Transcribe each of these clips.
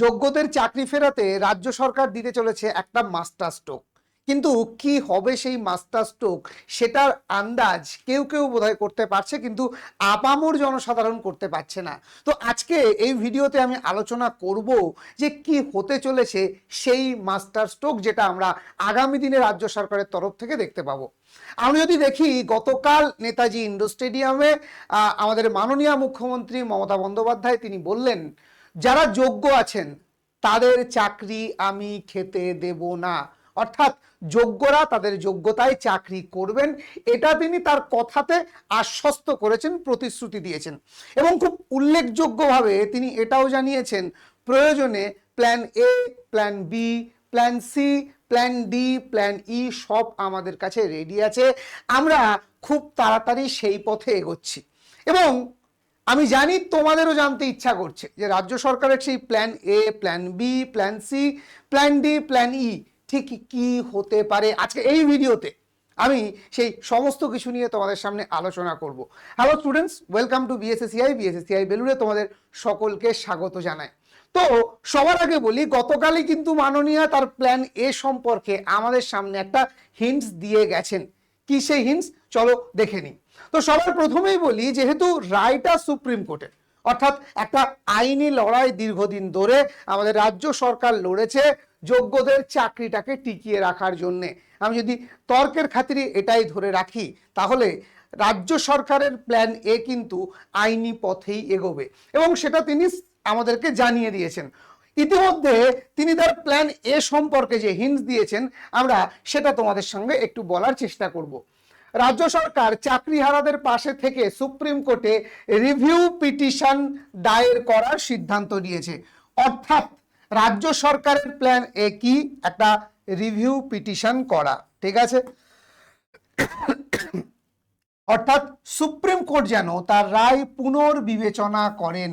যোগ্যদের চাকরি ফেরাতে রাজ্য সরকার দিতে চলেছে একটা মাস্টার স্ট্রোক কিন্তু কি হবে সেই মাস্টার স্ট্রোক সেটার আন্দাজ কেউ কেউ বোধহয় করতে পারছে, কিন্তু আপামর জনসাধারণ করতে পারছে না। তো আজকে এই ভিডিওতে আমি আলোচনা করব যে কি হতে চলেছে সেই মাস্টার স্ট্রোক যেটা আমরা আগামী দিনে রাজ্য সরকারের তরফ থেকে দেখতে পাবো। আমি যদি দেখি, গতকাল নেতাজি ইন্ডোর স্টেডিয়ামে আমাদের মাননীয় মুখ্যমন্ত্রী মমতা বন্দ্যোপাধ্যায় তিনি বললেন যারা যোগ্য আছেন, তাদের চাকরি আমি খেতে দেব না। অর্থাৎ যোগ্যরা তাদের যোগ্যতায় চাকরি করবেন, এটা তিনি তার কথাতে আশ্বস্ত করেছেন, প্রতিশ্রুতি দিয়েছেন। এবং খুব উল্লেখযোগ্যভাবে তিনি এটাও জানিয়েছেন, প্রয়োজনে plan A plan B plan C plan D plan E সব আমাদের কাছে রেডি আছে। আমরা খুব তাড়াতাড়ি সেই পথে এগোচ্ছি। এবং আমি জানি তোমাদেরও জানতে ইচ্ছা করছে যে রাজ্য সরকারের সেই plan A plan B plan C plan D plan E ঠিক কি হতে পারে? আজকে এই ভিডিওতে আমি সেই সমস্ত কিছু নিয়ে তোমাদের সামনে আলোচনা করব। Hello students welcome to BSACI BSACI বেলুড়ে তোমাদের সকলকে স্বাগত জানায় তো সবার আগে বলি, গতকালই কিন্তু মাননীয় তার প্ল্যান এ সম্পর্কে আমাদের সামনে একটা হিন্টস দিয়ে গেছেন। কি সেই হিন্টস চলো দেখে নিই। তো সবার প্রথমেই বলি, যেহেতু রায়টা সুপ্রিম কোর্টের অর্থাৎ একটা আইনি লড়াই দীর্ঘদিন ধরে আমাদের রাজ্য সরকার লড়েছে যোগ্যদের চাকরিটাকে টিকিয়ে রাখার জন্যে। আমি যদি তর্কের খাতিরে এটাই ধরে রাখি, তাহলে রাজ্য সরকারের প্ল্যান এ কিন্তু আইনি পথেই এগোবে এবং সেটা তিনি আমাদেরকে জানিয়ে দিয়েছেন। ইতিমধ্যে তিনি তার প্ল্যান এ সম্পর্কে যে হিন্টস দিয়েছেন, আমরা সেটা তোমাদের সঙ্গে একটু বলার চেষ্টা করব। রাজ্য সরকার চাকরিহারাদের পাশে থেকে সুপ্রিম কোর্টে রিভিউ পিটিশন দায়ের করার সিদ্ধান্ত নিয়েছে। অর্থাৎ রাজ্য সরকারের প্ল্যান এ কি? একটা রিভিউ পিটিশন করা, ঠিক আছে? অর্থাৎ সুপ্রিম কোর্ট যেন তার রায় পুনর্বিবেচনা করেন,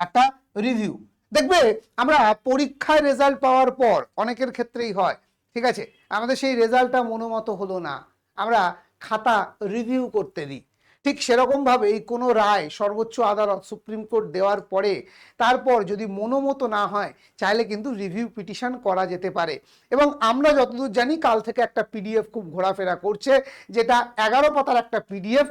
একটা রিভিউ। দেখবে, আমরা পরীক্ষায় রেজাল্ট পাওয়ার পর অনেকের ক্ষেত্রেই হয়, ঠিক আছে? আমাদের সেই রেজাল্টটা মনোমতো হলো না। আমরা খাতা রিভিউ করতে দিই। ঠিক সেরকমভাবেই কোনো রায় সর্বোচ্চ আদালত সুপ্রিম কোর্ট দেওয়ার পরে তারপর যদি মনোমতো না হয়, চাইলে কিন্তু রিভিউ পিটিশন করা যেতে পারে। এবং আমরা যতদূর জানি, কাল থেকে একটা পিডিএফ খুব ঘোরাফেরা করছে, যেটা এগারো পাতার একটা পিডিএফ,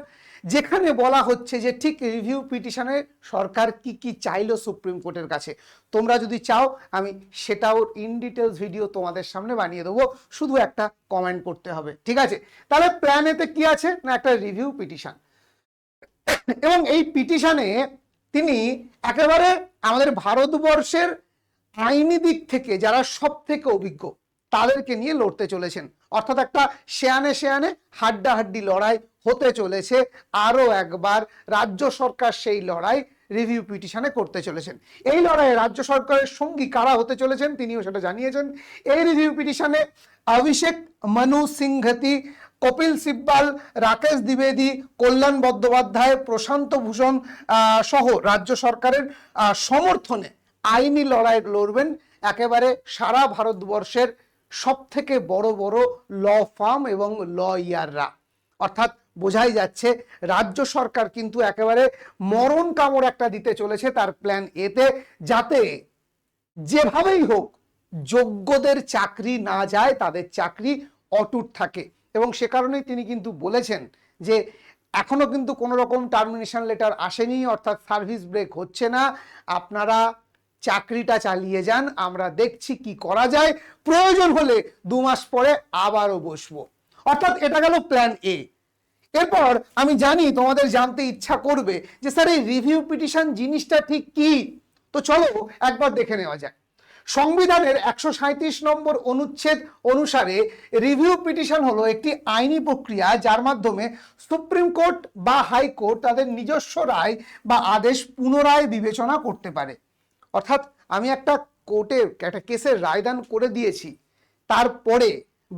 যেখানে বলা হচ্ছে যে ঠিক রিভিউ পিটিশনে সরকার কি কি চাইলো সুপ্রিম কোর্টের কাছে। তোমরা যদি চাও, আমি সেটাও ইন ডিটেলস ভিডিও তোমাদের সামনে বানিয়ে দেবো। শুধু একটা কমেন্ট করতে হবে, ঠিক আছে? তাহলে প্ল্যানেতে কি আছে? না, একটা রিভিউ পিটিশন। এবং এই পিটিশনে তিনি একেবারে আমাদের ভারতবর্ষের আইনি দিক থেকে যারা সব থেকে অভিজ্ঞ, তাদেরকে নিয়ে লড়তে চলেছেন। অর্থাৎ একটা শেয়ানে শেয়ানে হাড্ডাহাড্ডি লড়াই হতে চলেছে। আরও একবার রাজ্য সরকার সেই লড়াই রিভিউ পিটিশনে করতে চলেছেন। এই লড়াইয়ে রাজ্য সরকারের সঙ্গী কারা হতে চলেছেন তিনিও সেটা জানিয়েছেন। এই রিভিউ পিটিশনে অভিষেক মনু সিংঘতি কপিল সিব্বাল, রাকেশ দ্বিবেদী, কল্যাণ বন্দ্যোপাধ্যায়, প্রশান্ত ভূষণ সহ রাজ্য সরকারের সমর্থনে আইনি লড়াই লড়বেন একেবারে সারা ভারতবর্ষের সব থেকে বড় বড় ল ফার্ম এবং ল ইয়াররা অর্থাৎ বোঝাই যাচ্ছে রাজ্য সরকার কিন্তু একেবারে মরণ কামড় একটা দিতে চলেছে তার প্ল্যান এতে যাতে যেভাবেই হোক যোগ্যদের চাকরি না যায়, তাদের চাকরি অটুট থাকে। এবং সে কারণেই তিনি কিন্তু বলেছেন যে এখনও কিন্তু কোনো রকম টার্মিনেশন লেটার আসেনি, অর্থাৎ সার্ভিস ব্রেক হচ্ছে না। আপনারা চাকরিটা চালিয়ে যান, আমরা দেখছি কি করা যায়। প্রয়োজন হলে দু মাস পরে আবারও বসবো। অর্থাৎ এটা গেল প্ল্যান এ এরপর আমি জানি তোমাদের জানতে ইচ্ছা করবে যে, স্যার, এই রিভিউ পিটিশন জিনিসটা ঠিক কি? তো চলো একবার দেখে নেওয়া যাক। সংবিধানের একশো নম্বর অনুচ্ছেদ অনুসারে রিভিউ পিটিশন হলো একটি আইনি প্রক্রিয়া যার মাধ্যমে সুপ্রিম কোর্ট বা হাইকোর্ট তাদের নিজস্ব রায় বা আদেশ পুনরায় বিবেচনা করতে পারে। অর্থাৎ আমি একটা কোর্টে একটা কেসের রায়দান করে দিয়েছি, তারপরে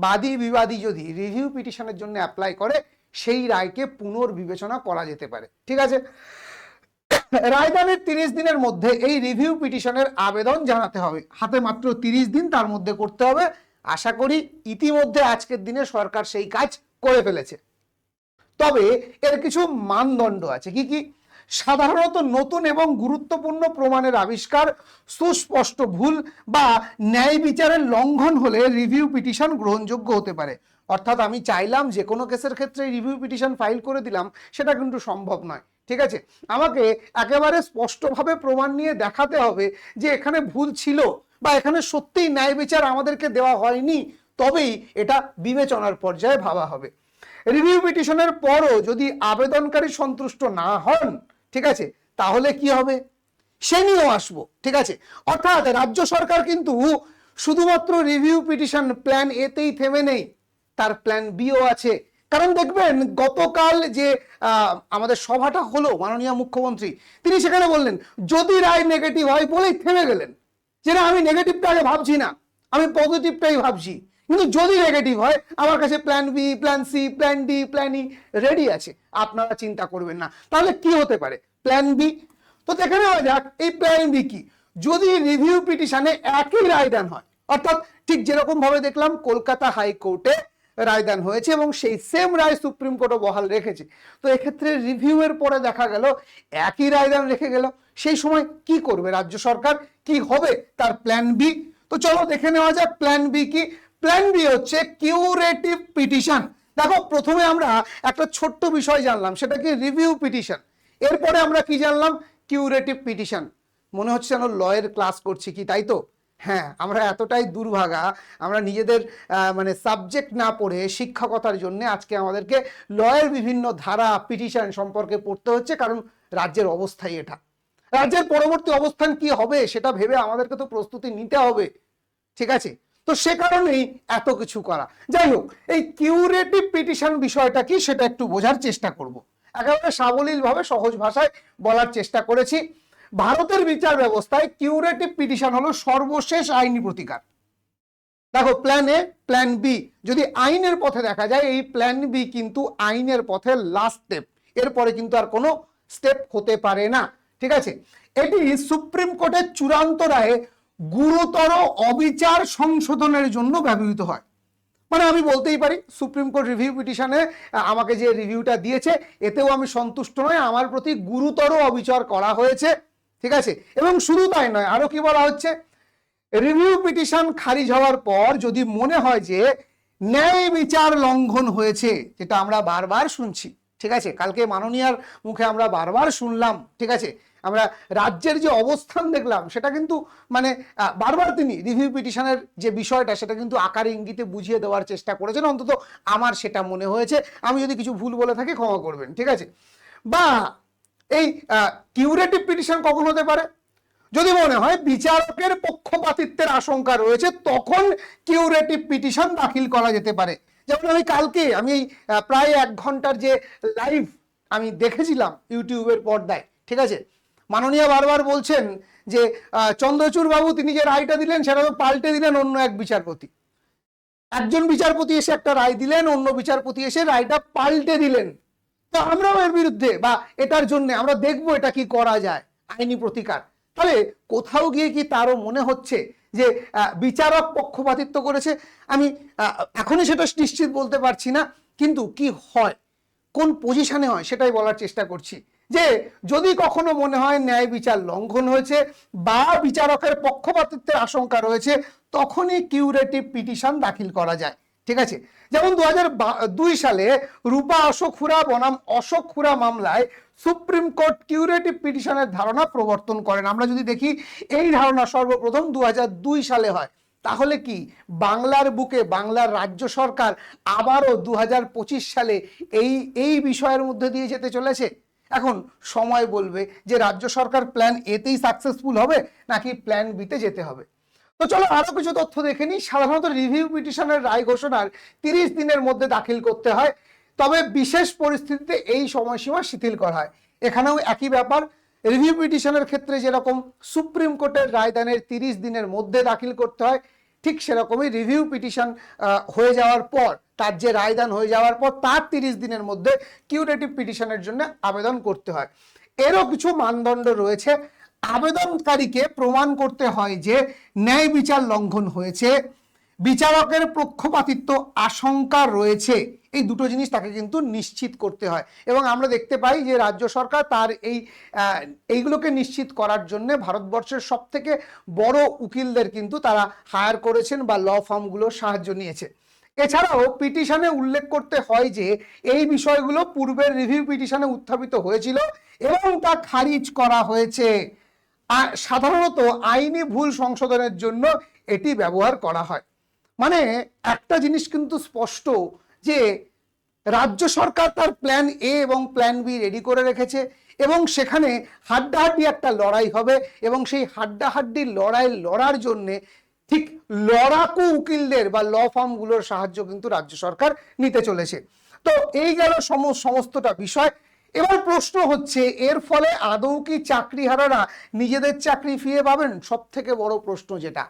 বাদী বিবাদী যদি রিভিউ পিটিশনের জন্য অ্যাপ্লাই করে, সেই রায়কে পুনর্বিবেচনা করা যেতে পারে। ঠিক আছে? রায়দানের তিরিশ দিনের মধ্যে এই রিভিউ পিটিশনের আবেদন জানাতে হবে। হাতে মাত্র তিরিশ দিন তার মধ্যে করতে হবে। আশা করি ইতিমধ্যে আজকের দিনে সরকার সেই কাজ করে ফেলেছে। তবে এর কিছু মানদণ্ড আছে। কি কি? সাধারণত নতুন এবং গুরুত্বপূর্ণ প্রমাণের আবিষ্কার, সুস্পষ্ট ভুল বা ন্যায় বিচারের লঙ্ঘন হলে রিভিউ পিটিশন গ্রহণযোগ্য হতে পারে। অর্থাৎ আমি চাইলাম যে কোনো কেসের ক্ষেত্রে রিভিউ পিটিশন ফাইল করে দিলাম, সেটা কিন্তু সম্ভব নয়। ঠিক আছে? আমাকে একেবারে স্পষ্টভাবে প্রমাণ নিয়ে দেখাতে হবে যে এখানে ভুল ছিল বা এখানে সত্যিই ন্যায় বিচার আমাদেরকে দেওয়া হয়নি, তবেই এটা বিবেচনার পর্যায়ে ভাবা হবে। রিভিউ পিটিশনের পরও যদি আবেদনকারী সন্তুষ্ট না হন, ঠিক আছে, তাহলে কি হবে? সে নিয়েও আসব, ঠিক আছে? অর্থাৎ রাজ্য সরকার কিন্তু শুধুমাত্র রিভিউ পিটিশন প্ল্যান এতেই থেমে নেই। তার প্ল্যান বিও আছে কারণ দেখবেন, গতকাল যে আমাদের সভাটা হলো মাননীয় মুখ্যমন্ত্রী, তিনি সেখানে বললেন, যদি রায় নেগেটিভ হয় বলেই থেমে গেলেন। যে না আমি নেগেটিভটা আগে ভাবছি না। আমি পজিটিভটাই ভাবছি। কিন্তু যদি নেগেটিভ হয়, আমার কাছে plan B plan C plan D plan E ready আছে। আপনারা চিন্তা করবেন না। তাহলে কি হতে পারে? প্ল্যান বি তো দেখে নেওয়া যাক, এই প্ল্যান বি কি? যদি রিভিউ পিটিশনে একই রায়দান হয়, অর্থাৎ ঠিক যেরকম ভাবে দেখলাম, কলকাতা হাইকোর্টে রায়দান হয়েছে এবং সেই সেম রায় সুপ্রিম কোর্টও বহাল রেখেছে। তো এক্ষেত্রে রিভিউয়ের পরে দেখা গেল, একই রায়দান রেখে গেল। সেই সময় কি করবে রাজ্য সরকার? কি হবে তার প্ল্যান বি তো চলো দেখে নেওয়া যাক প্ল্যান বি কি। প্ল্যান বি হচ্ছে কিউরেটিভ পিটিশন দেখো, প্রথমে আমরা একটা ছোট্ট বিষয় জানলাম, সেটা কি রিভিউ পিটিশন এরপরে আমরা কি জানলাম? কিউরেটিভ পিটিশন মনে হচ্ছে যেন লয়ের ক্লাস করছি কি, তাই তো? হ্যাঁ আমরা এতটাই দুর্ভাগা, আমরা নিজেদের মানে সাবজেক্ট না পড়ে শিক্ষকতার জন্য আজকে আমাদেরকে লয়ের বিভিন্ন ধারা পিটিশন সম্পর্কে পড়তে হচ্ছে, কারণ রাজ্যের অবস্থাই এটা। রাজ্যের পরবর্তী অবস্থান কি হবে সেটা ভেবে আমাদেরকে তো প্রস্তুতি নিতে হবে, ঠিক আছে? তো সে কারণেই এত কিছু করা। যাই হোক, এই কিউরেটিভ পিটিশন বিষয়টা কি সেটা একটু বোঝার চেষ্টা করব। একেবারে সাবলীলভাবে সহজ ভাষায় বলার চেষ্টা করেছি। ভারতের বিচার ব্যবস্থায় কিউরেটিভ পিটিশন হলো সর্বশেষ আইনি প্রতিকার। দেখো প্ল্যান এ প্ল্যান বি যদি আইনের পথে দেখা যায়, এই প্ল্যান বি কিন্তু আইনের পথে লাস্ট স্টেপ এরপরে কিন্তু আর কোনো স্টেপ হতে পারে না, ঠিক আছে? এটি সুপ্রিম কোর্টের চূড়ান্ত রায়ে গুরুতর অবিচার সংশোধনের জন্য ব্যবহৃত হয়। মানে আমি বলতেই পারি, সুপ্রিম কোর্ট রিভিউ পিটিশনে আমাকে যে রিভিউটা দিয়েছে, এতেও আমি সন্তুষ্ট নয় আমার প্রতি গুরুতর অবিচার করা হয়েছে। ঠিক আছে? এবং শুধু তাই নয়, আরও কি বলা হচ্ছে? রিভিউ পিটিশন খারিজ হওয়ার পর যদি মনে হয় যে ন্যায় বিচার লঙ্ঘন হয়েছে, যেটা আমরা বারবার শুনছি, ঠিক আছে? কালকে মাননীয়ার মুখে আমরা বারবার শুনলাম, ঠিক আছে? আমরা রাজ্যের যে অবস্থান দেখলাম, সেটা কিন্তু মানে বারবার তিনি রিভিউ পিটিশনের যে বিষয়টা, সেটা কিন্তু আকার ইঙ্গিতে বুঝিয়ে দেওয়ার চেষ্টা করেছেন। অন্তত আমার সেটা মনে হয়েছে। আমি যদি কিছু ভুল বলে থাকি, ক্ষমা করবেন, ঠিক আছে? বা এই কিউরেটিভ পিটিশন কখন হতে পারে? যদি মনে হয় বিচারকের পক্ষপাতিত্বের আশঙ্কা রয়েছে, তখন কিউরেটিভ পিটিশন দাখিল করা যেতে পারে। যেমন আমি কালকে, আমি প্রায় এক ঘণ্টার যে লাইভ আমি দেখেছিলাম ইউটিউবের পর্দায়, ঠিক আছে? মাননীয় বারবার বলছেন যে চন্দ্রচূড় বাবু তিনি যে রায়টা দিলেন, সেটা তো পাল্টে দিলেন অন্য এক বিচারপতি। একজন বিচারপতি এসে একটা রায় দিলেন, অন্য বিচারপতি এসে রায়টা পাল্টে দিলেন। তো আমরাও এর বিরুদ্ধে বা এটার জন্য আমরা দেখব এটা কি করা যায় আইনি প্রতিকার। তাহলে কোথাও গিয়ে কি তারও মনে হচ্ছে যে বিচারক পক্ষপাতিত্ব করেছে? আমি এখনই সেটা নিশ্চিত বলতে পারছি না, কিন্তু কি হয়? কোন পজিশনে হয় সেটাই বলার চেষ্টা করছি। যে, যদি কখনো মনে হয় ন্যায় বিচার লঙ্ঘন হয়েছে বা বিচারকের পক্ষপাতিত্বের আশঙ্কা রয়েছে, তখনই কিউরেটিভ পিটিশন দাখিল করা যায়। ঠিক আছে? যেমন দু দুই সালে রূপা অশোক খুরা বনাম, অশোক খুরা মামলায় সুপ্রিম কোর্ট কিউরেটিভ পিটিশনের ধারণা প্রবর্তন করেন। আমরা যদি দেখি, এই ধারণা সর্বপ্রথম দু দুই সালে হয়। তাহলে কি? বাংলার বুকে, বাংলার রাজ্য সরকার আবারও দু হাজার পঁচিশ সালে এই এই বিষয়ের মধ্যে দিয়ে যেতে চলেছে? এখন সময় বলবে যে রাজ্য সরকার প্ল্যান এতেই সাকসেসফুল হবে, নাকি প্ল্যান বিতে যেতে হবে? তো চলো আরও কিছু তথ্য দেখে নিই। সাধারণত রিভিউ পিটিশনের রায় ঘোষণার তিরিশ দিনের মধ্যে দাখিল করতে হয়। তবে বিশেষ পরিস্থিতিতে এই সময়সীমা শিথিল করা হয়। এখানেও একই ব্যাপার। রিভিউ পিটিশনের ক্ষেত্রে যেরকম সুপ্রিম কোর্টের রায়দানের তিরিশ দিনের মধ্যে দাখিল করতে হয়, ঠিক সেরকমই রিভিউ পিটিশন হয়ে যাওয়ার পর, তার যে রায়দান হয়ে যাওয়ার পর তার তিরিশ দিনের মধ্যে কিউরেটিভ পিটিশনের জন্য আবেদন করতে হয়। এরও কিছু মানদণ্ড রয়েছে। আবেদনকারীকে প্রমাণ করতে হয় যে ন্যায় বিচার লঙ্ঘন হয়েছে। বিচারকের পক্ষপাতিত্ব আশঙ্কা রয়েছে। এই দুটো জিনিস তাকে কিন্তু নিশ্চিত করতে হয়। এবং আমরা দেখতে পাই যে রাজ্য সরকার তার এই এইগুলোকে নিশ্চিত করার জন্য ভারতবর্ষের সব থেকে বড় উকিলদের কিন্তু তারা হায়ার করেছেন বা ল ফার্মগুলোর সাহায্য নিয়েছে। এছাড়াও পিটিশনে উল্লেখ করতে হয় যে এই বিষয়গুলো পূর্বের রিভিউ পিটিশনে উত্থাপিত হয়েছিল এবং তা খারিজ করা হয়েছে। সাধারণত আইনি ভুল সংশোধনের জন্য এটি ব্যবহার করা হয়। মানে একটা জিনিস কিন্তু স্পষ্ট যে রাজ্য সরকার তার প্ল্যান এ এবং প্ল্যান বি রেডি করে রেখেছে এবং সেখানে হাড্ডাহাড্ডি একটা লড়াই হবে এবং সেই হাড্ডাহাড্ডি লড়াই লড়ার জন্যে ঠিক লড়াকু উকিলদের বা ল ফার্মগুলোর সাহায্য কিন্তু রাজ্য সরকার নিতে চলেছে। তো এই গেল সম- সমস্তটা বিষয়। এবার প্রশ্ন হচ্ছে, এর ফলে আদৌ কি চাকরিহারারা নিজেদের চাকরি ফিরে পাবেন? সব থেকে বড় প্রশ্ন যেটা।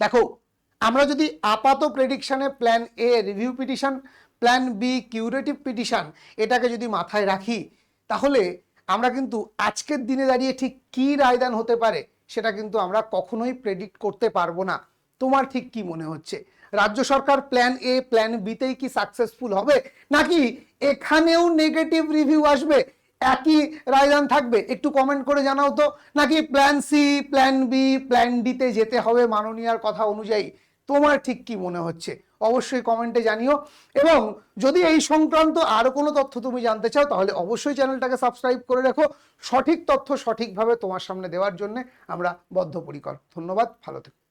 দেখো, আমরা যদি আপাত প্রেডিকশানে plan A review petition plan B curative petition এটাকে যদি মাথায় রাখি, তাহলে আমরা কিন্তু আজকের দিনে দাঁড়িয়ে ঠিক কী রায়দান হতে পারে সেটা কিন্তু আমরা কখনোই প্রেডিক্ট করতে পারব না। তোমার ঠিক কি মনে হচ্ছে? রাজ্য সরকার প্ল্যান এ প্ল্যান বিতেই কি সাকসেসফুল হবে? নাকি এখানেও নেগেটিভ রিভিউ আসবে। একই রায়দান থাকবে। একটু কমেন্ট করে জানাও তো, নাকি plan C plan B plan ডিতে যেতে হবে মাননীয়ার কথা অনুযায়ী? তোমার ঠিক কি মনে হচ্ছে? অবশ্যই কমেন্টে জানিও। এবং যদি এই সংক্রান্ত আরও কোনো তথ্য তুমি জানতে চাও, তাহলে অবশ্যই চ্যানেলটাকে সাবস্ক্রাইব করে রেখো। সঠিক তথ্য সঠিকভাবে তোমার সামনে দেওয়ার জন্য আমরা বদ্ধপরিকর। ধন্যবাদ, ভালো থেকো।